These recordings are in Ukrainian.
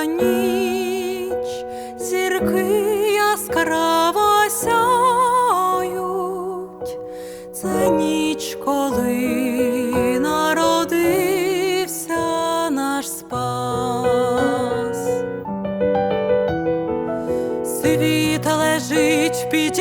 темна ніч, зірки яскраво сяють, це ніч, коли народився наш спас, світ лежить під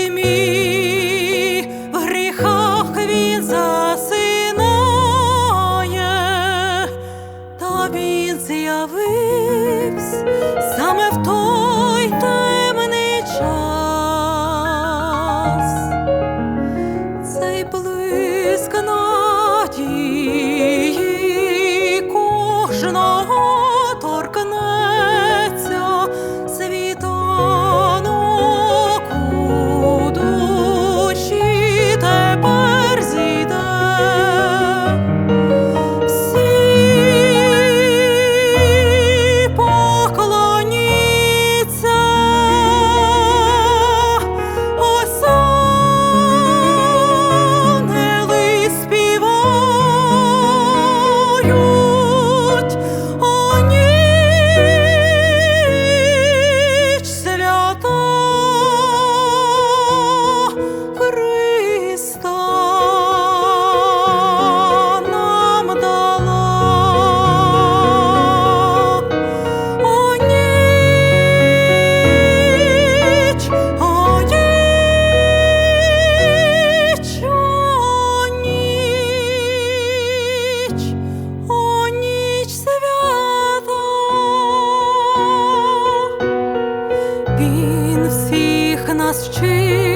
Він всіх нас вчить.